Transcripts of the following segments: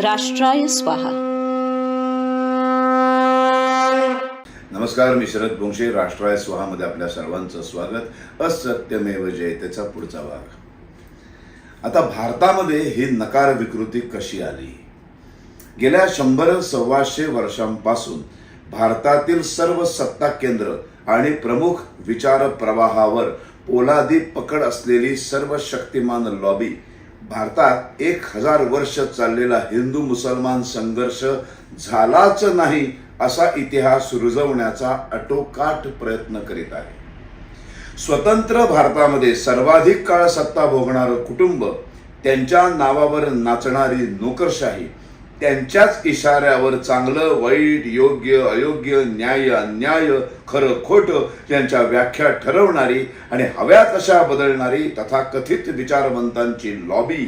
राष्ट्राय स्वाहा। नमस्कार मी शरद भोंगशे राष्ट्राय स्वाहामध्ये आपल्या सर्वांचं स्वागत. असत्यमेव जयतेचा पुढचा भाग. आता भारतामध्ये ही नकार विकृती कशी आली? गेल्या शंभर सव्वाशे वर्षांपासून भारतातील सर्व सत्ता केंद्र आणि प्रमुख विचार प्रवाहावर पोलादी पकड असलेली सर्व शक्तिमान लॉबी भारतात एक हजार वर्ष चाललेला हिंदू मुसलमान संघर्ष झालाच नाही असा इतिहास रुजवण्याचा अटोकाट प्रयत्न करीत आहे. स्वतंत्र भारतामध्ये सर्वाधिक काळ सत्ता भोगणारं कुटुंब त्यांच्या नावावर नाचणारी नोकरशाही त्यांच्याच इशाऱ्यावर चांगलं वाईट योग्य अयोग्य न्याय अन्याय खरं खोटं यांच्या व्याख्या ठरवणारी आणि हव्या तशा बदलणारी तथाकथित विचारवंतांची लॉबी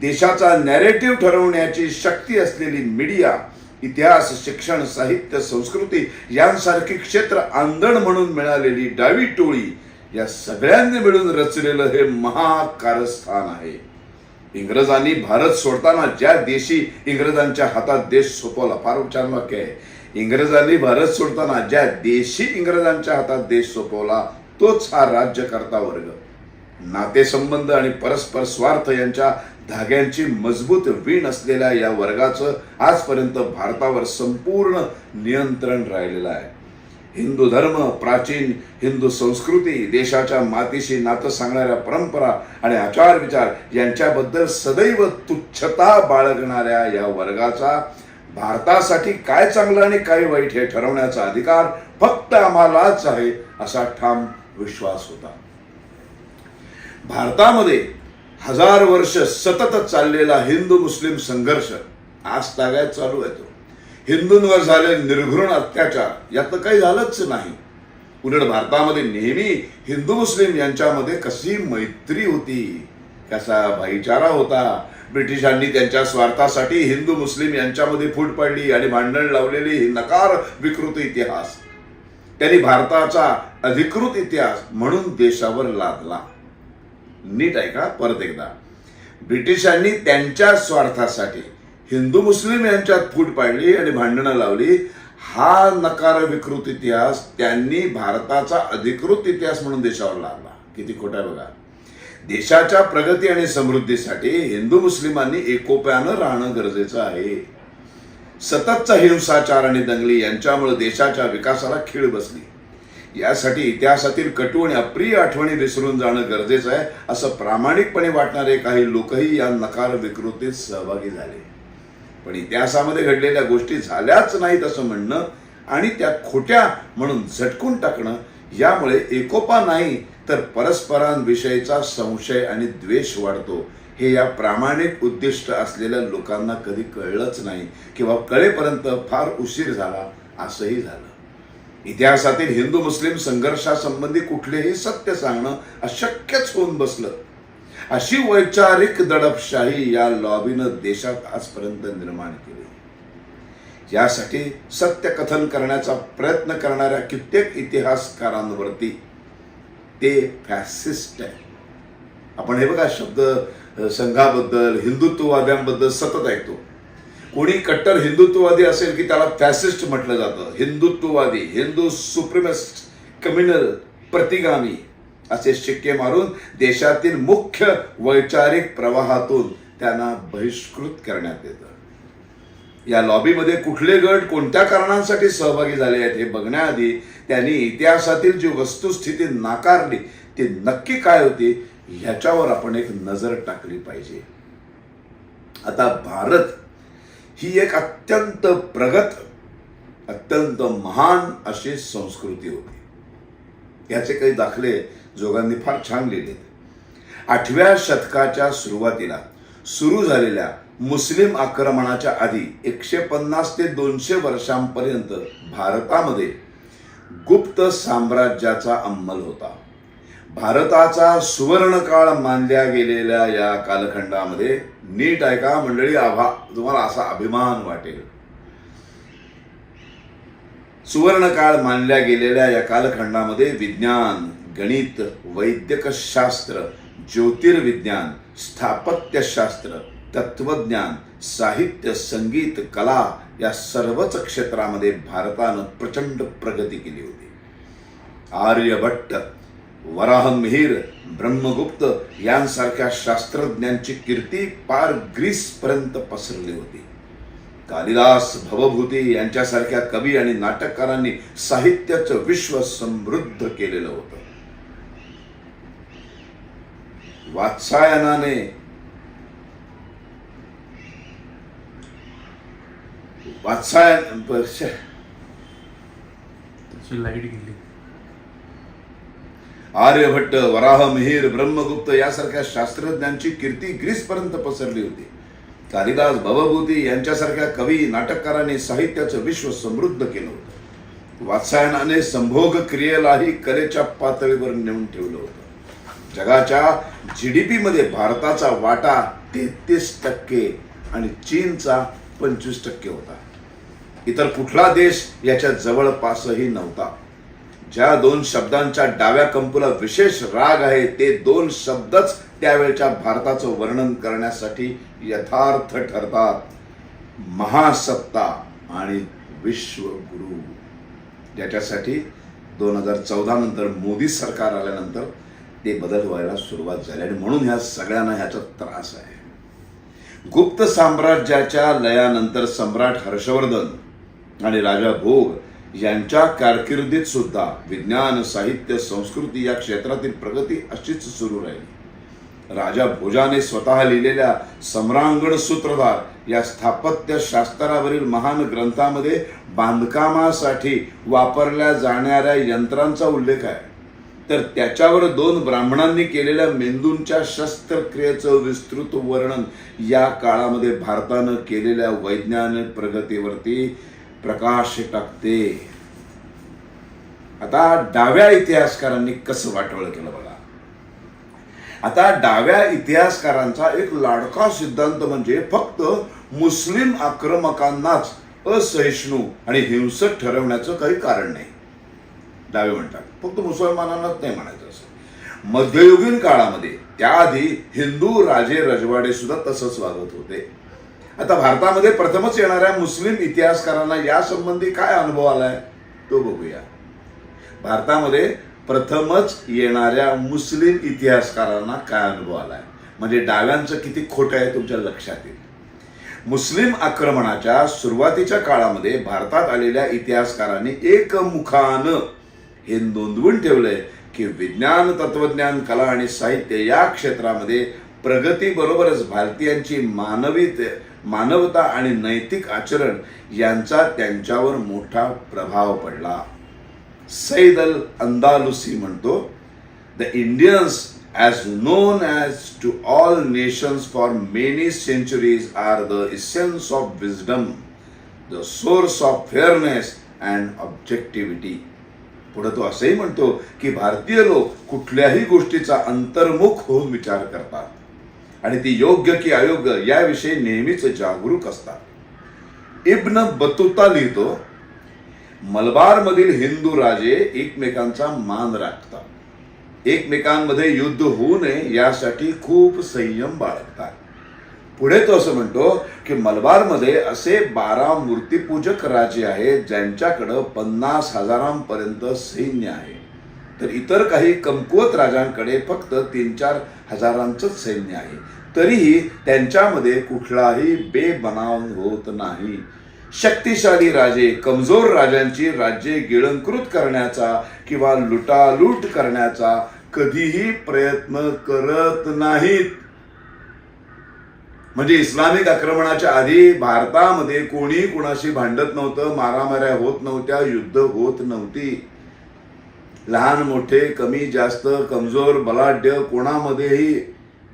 देशाचा नॅरेटिव्ह ठरवण्याची शक्ती असलेली मीडिया इतिहास शिक्षण साहित्य संस्कृती यांसारखी क्षेत्र आंदण म्हणून मिळालेली डावी टोळी या सगळ्यांनी मिळून रचलेलं हे महाकारस्थान आहे. इंग्रजांनी भारत सोडताना ज्या देशी इंग्रजांच्या हातात देश सोपवला फार छान वाक्य आहे. इंग्रजांनी भारत सोडताना ज्या देशी इंग्रजांच्या हातात देश सोपवला तोच हा राज्यकर्ता वर्ग. नातेसंबंध आणि परस्पर स्वार्थ यांच्या धाग्यांची मजबूत वीण असलेल्या या वर्गाचं आजपर्यंत भारतावर संपूर्ण नियंत्रण राहिलेलं आहे. हिंदू धर्म प्राचीन हिंदू संस्कृती देशाच्या मातीशी नातं सांगणाऱ्या परंपरा आणि आचार विचार यांच्याबद्दल सदैव तुच्छता बाळगणाऱ्या या वर्गाचा भारतासाठी काय चांगलं आणि काय वाईट हे ठरवण्याचा अधिकार फक्त आम्हालाच आहे असा ठाम विश्वास होता. भारतामध्ये हजार वर्ष सतत चाललेला हिंदू मुस्लिम संघर्ष आज तागायत चालू आहे तो. हिंदूंवर झाले निर्घृण अत्याचार यात काही झालंच नाही. उलट भारतामध्ये नेहमी हिंदू मुस्लिम यांच्यामध्ये कशी मैत्री होती कसा भाईचारा होता. ब्रिटिशांनी त्यांच्या स्वार्थासाठी हिंदू मुस्लिम यांच्यामध्ये फूट पडली आणि भांडण लावलेली ही नकार विकृत इतिहास. त्यांनी भारताचा अधिकृत इतिहास म्हणून देशावर लादला. नीट ऐका परत एकदा. ब्रिटिशांनी त्यांच्या स्वार्थासाठी हिंदू मुस्लिम यांच्यात फूट पाडली आणि भांडणं लावली हा नकार विकृत इतिहास त्यांनी भारताचा अधिकृत इतिहास म्हणून देशावर लावला. किती खोटा आहे बघा. देशाच्या प्रगती आणि समृद्धीसाठी हिंदू मुस्लिमांनी एकोप्यानं राहणं गरजेचं आहे. सततचा हिंसाचार आणि दंगली यांच्यामुळे देशाच्या विकासाला खीळ बसली. यासाठी इतिहासातील कटू आणि अप्रिय आठवणी विसरून जाणं गरजेचं आहे असं प्रामाणिकपणे वाटणारे काही लोकही या नकार विकृतीत सहभागी झाले. पण इतिहासामध्ये घडलेल्या गोष्टी झाल्याच नाहीत असं म्हणणं आणि त्या खोट्या म्हणून झटकून टाकणं यामुळे एकोपा नाही तर परस्परांविषयीचा संशय आणि द्वेष वाढतो. हे या प्रामाणिक उद्दिष्ट असलेल्या लोकांना कधी कळलंच नाही किंवा कळेपर्यंत फार उशीर झाला असंही झालं. इतिहासातील हिंदू मुस्लिम संघर्षासंबंधी कुठलेही सत्य सांगणं अशक्यच होऊन बसलं. अशी वैचारिक दडपशाही या लॉबीनं देशात आजपर्यंत निर्माण केली. यासाठी सत्य कथन करण्याचा प्रयत्न करणाऱ्या कित्येक इतिहासकारांवरती ते फॅसिस्ट आहे. आपण हे बघा शब्द संघाबद्दल हिंदुत्ववाद्यांबद्दल सतत ऐकतो. कोणी कट्टर हिंदुत्ववादी असेल की त्याला फॅसिस्ट म्हटलं जातं? हिंदुत्ववादी हिंदू सुप्रिमिस्ट कम्युनल प्रतिगामी. असे शिक्के मारून देशातील मुख्य वैचारिक प्रवाहातून त्यांना बहिष्कृत करण्यात येतं. या लॉबीमध्ये कुठले गट कोणत्या कारणांसाठी सहभागी झाले आहेत हे बघण्याआधी त्यांनी इतिहासातील जी वस्तुस्थिती नाकारली ती नक्की काय होती ह्याच्यावर आपण एक नजर टाकली पाहिजे. आता भारत ही एक अत्यंत प्रगत अत्यंत महान अशी संस्कृती होती. याचे काही दाखले जोगांनी फार छान लिहिलेत. आठव्या शतकाच्या सुरुवातीला सुरू झालेल्या मुस्लिम आक्रमणाच्या आधी एकशे पन्नास ते दोनशे वर्षांपर्यंत भारतामध्ये गुप्त साम्राज्याचा अंमल होता. भारताचा सुवर्णकाळ मानल्या गेलेल्या या कालखंडामध्ये नीट ऐका मंडळी? आभा तुम्हाला असा अभिमान वाटेल. सुवर्णकाळ मानल्या गेलेल्या या कालखंडामध्ये विज्ञान गणित वैद्यकशास्त्र ज्योतिर्विज्ञान स्थापत्यशास्त्र तत्वज्ञान साहित्य संगीत कला या सर्वच क्षेत्रामध्ये भारतानं प्रचंड प्रगती केली होती. आर्यभट्ट वराहमिहीर ब्रह्मगुप्त यांसारख्या शास्त्रज्ञांची कीर्ती पार ग्रीसपर्यंत पसरली होती. कालिदास भवभूती यांच्यासारख्या कवी आणि नाटककारांनी साहित्याचं विश्व समृद्ध केलेलं होतं. वात्सायनाने. वात्सायन त्याची लाइट गेली. आर्यभट्ट वराह मिहीर ब्रह्मगुप्त यासारख्या शास्त्रज्ञांची कीर्ती ग्रीसपर्यंत पसरली होती. कालिदास भवभूती यांच्यासारख्या कवी नाटककारांनी साहित्याचं विश्व समृद्ध केलं होतं. वात्सायनाने संभोग क्रियेलाही कलेच्या पातळीवर नेऊन ठेवलं होतं. जगाच्या जीडीपी मध्ये भारताचा वाटा तेहतीस टक्के आणि चीनचा पंचवीस टक्के होता. इतर कुठला देश याच्या जवळपासही नव्हता. ज्या दोन शब्दांच्या डाव्या कंपूला विशेष राग आहे ते दोन शब्दच त्यावेळच्या भारताचं वर्णन करण्यासाठी यथार्थ ठरतात. महासत्ता आणि विश्वगुरु. ज्याच्यासाठी दोन हजार चौदा नंतर मोदी सरकार आल्यानंतर ते बदल व्हायला सुरुवात झाली. आणि म्हणून ह्या सगळ्यांना ह्याचा त्रास आहे. गुप्त साम्राज्याच्या लयानंतर सम्राट हर्षवर्धन आणि राजा भोग यांच्या कारकिर्दीत सुद्धा विज्ञान साहित्य संस्कृती या क्षेत्रातील प्रगती अशीच सुरू राहिली. राजा भोजाने स्वतः लिहिलेल्या सम्रांगण सूत्रधार या स्थापत्य शास्त्रावरील महान ग्रंथामध्ये बांधकामासाठी वापरल्या जाणाऱ्या यंत्रांचा उल्लेख आहे. तर त्याच्यावर दोन ब्राह्मणांनी केलेल्या मेंदूंच्या शस्त्रक्रियेचं विस्तृत वर्णन या काळामध्ये भारतानं केलेल्या वैज्ञानिक प्रगतीवरती प्रकाश टाकते. आता डाव्या इतिहासकारांनी कसं वाटोळं केलं बघा. आता डाव्या इतिहासकारांचा एक लाडका सिद्धांत म्हणजे फक्त मुस्लिम आक्रमकांनाच असहिष्णू आणि हिंसक ठरवण्याचं काही कारण नाही. डावे म्हणतात. फक्त मुसलमानांनाच नाही म्हणायचं असं. मध्ययुगीन काळामध्ये त्याआधी हिंदू राजे रजवाडे सुद्धा तसंच वागत होते. आता भारतामध्ये प्रथमच येणाऱ्या मुस्लिम इतिहासकारांना या संबंधी काय अनुभव आलाय तो बघूया. भारतामध्ये प्रथमच येणाऱ्या मुस्लिम इतिहासकारांना काय अनुभव आलाय? म्हणजे डाव्यांचं किती खोटं आहे तुमच्या लक्षात येईल. मुस्लिम आक्रमणाच्या सुरुवातीच्या काळामध्ये भारतात आलेल्या इतिहासकारांनी एकमुखानं हे नोंदवून ठेवलंय की विज्ञान तत्वज्ञान कला आणि साहित्य या क्षेत्रामध्ये प्रगतीबरोबरच भारतीयांची मानवी मानवता आणि नैतिक आचरण यांचा त्यांच्यावर मोठा प्रभाव पडला. सैद अल अंदालुसी म्हणतो the Indians as known as to all nations for many centuries are the essence of wisdom the source of fairness and objectivity पुढे तो असंही म्हणतो की भारतीय लोक कुठल्याही गोष्टीचा अंतर्मुख होऊन विचार करतात. आणि ती योग्य की अयोग्य याविषयी नेहमीच जागरूक असतात. इब्न बतुता लिहितो मलबारमधील हिंदू राजे एकमेकांचा मान राखतात. एकमेकांमध्ये युद्ध होऊ नये यासाठी खूप संयम बाळगतात. पुढे तो असं म्हणतो की मलबारमध्ये असे बारा मूर्तीपूजक राजे आहेत ज्यांच्याकडं पन्नास हजारांपर्यंत सैन्य आहे. तर इतर काही कमकुवत राजांकडे फक्त तीन चार हजारांचंच सैन्य आहे. तरीही त्यांच्यामध्ये कुठलाही बेबनाव होत नाही. शक्तिशाली राजे कमजोर राजांची राज्ये गिळंकृत करण्याचा किंवा लुटालूट करण्याचा कधीही प्रयत्न करत नाहीत. म्हणजे इस्लामिक आक्रमणाच्या आधी भारतामध्ये कोणी कुणाशी भांडत नव्हतं मारामाऱ्या होत नव्हत्या युद्ध होत नव्हती. लहान मोठे कमी जास्त कमजोर बलाढ्य कोणामध्येही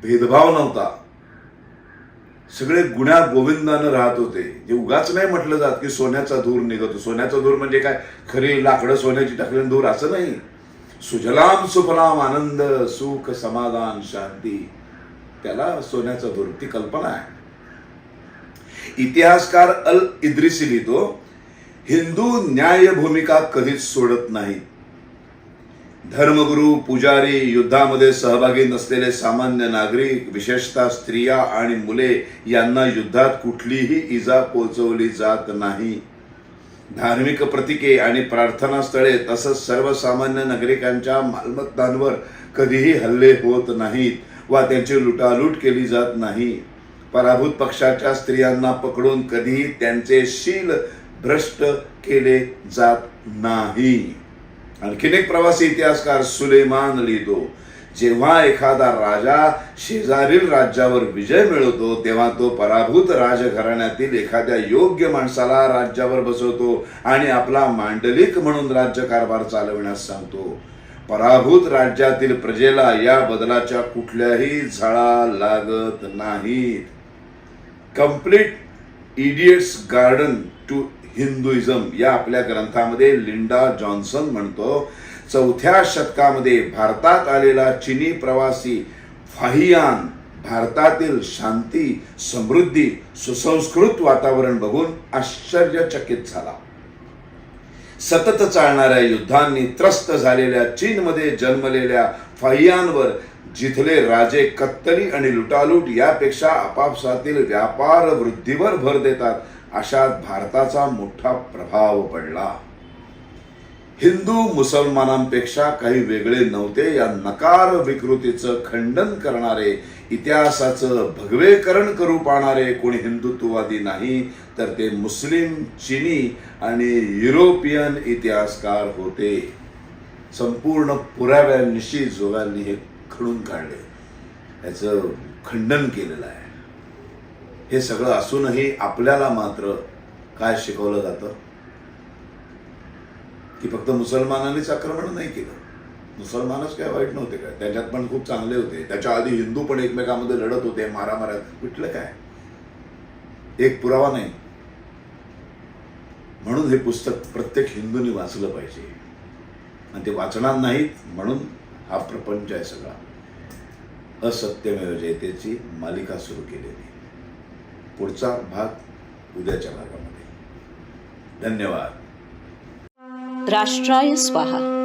भेदभाव नव्हता. सगळे गुण्या गोविंदानं राहत होते. जे उगाच नाही म्हटलं जात की सोन्याचा धूर निघतो. सोन्याचा धूर म्हणजे काय? खरी लाकडं सोन्याची टाकलेली धूर असं नाही. सुजलाम सुफलाम आनंद सुख समाधान शांती. त्याला सोन्याचा धूर ती कल्पना आहे. इतिहासकार अल इद्रिसी लिहितो हिंदू न्याय भूमिका कधीच सोडत नाही. धर्मगुरू पुजारी युद्धामध्ये सहभागी नसलेले सामान्य नागरिक विशेषतः स्त्रिया आणि मुले यांना युद्धात कुठलीही इजा पोचवली जात नाही. धार्मिक प्रतीके आणि प्रार्थना स्थळे तसंच सर्वसामान्य नागरिकांच्या मालमत्तांवर कधीही हल्ले होत नाहीत. वा त्यांची लुटालूट केली जात नाही. पराभूत पक्षाच्या स्त्रियांना पकडून कधीही त्यांचे शील भ्रष्ट केले जात नाही. आणखीन एक प्रवासी इतिहासकार सुलेमान लिहितो जेव्हा एखादा राजा शेजारील राज्यावर विजय मिळवतो तेव्हा तो पराभूत राजघराण्यातील एखाद्या योग्य माणसाला राज्यावर बसवतो आणि आपला मांडलिक म्हणून राज्यकारभार चालविण्यास सांगतो. पराभूत राज्यातील प्रजेला या बदलाच्या कुठल्याही झळा लागत नाहीत. Complete idiots garden to Hinduism या आपल्या ग्रंथामध्ये लिंडा जॉन्सन म्हणतो चौथ्या शतकामध्ये भारतात आलेला चिनी प्रवासी फाहियान भारतातील शांती समृद्धी सुसंस्कृत वातावरण बघून आश्चर्यचकित झाला. सतत चालणाऱ्या युद्धांनी त्रस्त झालेल्या चीनमध्ये जन्मलेल्या फाहियांवर जिथले राजे कत्तली आणि लुटालूट यापेक्षा आपापसातील व्यापार वृद्धीवर भर देतात अशात भारताचा मोठा प्रभाव पडला. हिंदू मुसलमानांपेक्षा काही वेगळे नव्हते या नकार विकृतीचं खंडन करणारे इतिहासाचं भगवेकरण करू पाहणारे कोणी हिंदुत्ववादी नाही तर ते मुस्लिम चिनी आणि युरोपियन इतिहासकार होते. संपूर्ण पुराव्यांशी जोगांनी हे खडून काढले. याचं खंडन केलेलं आहे. हे सगळं असूनही आपल्याला मात्र काय शिकवलं जातं? की फक्त मुसलमानांनीच आक्रमण नाही केलं? मुसलमानच काय वाईट नव्हते काय? त्याच्यात पण खूप चांगले होते. त्याच्या आधी हिंदू पण एकमेकांमध्ये लढत होते मारा कुठलं काय? एक पुरावा नाही. म्हणून हे पुस्तक प्रत्येक हिंदूंनी वाचलं पाहिजे. आणि ते वाचणार नाहीत म्हणून हा प्रपंच आहे सगळा. असत्यमेव जयतेची मालिका सुरू केलेली. पुढचा भाग उद्याच्या भागामध्ये. धन्यवाद. राष्ट्राय स्वाहा.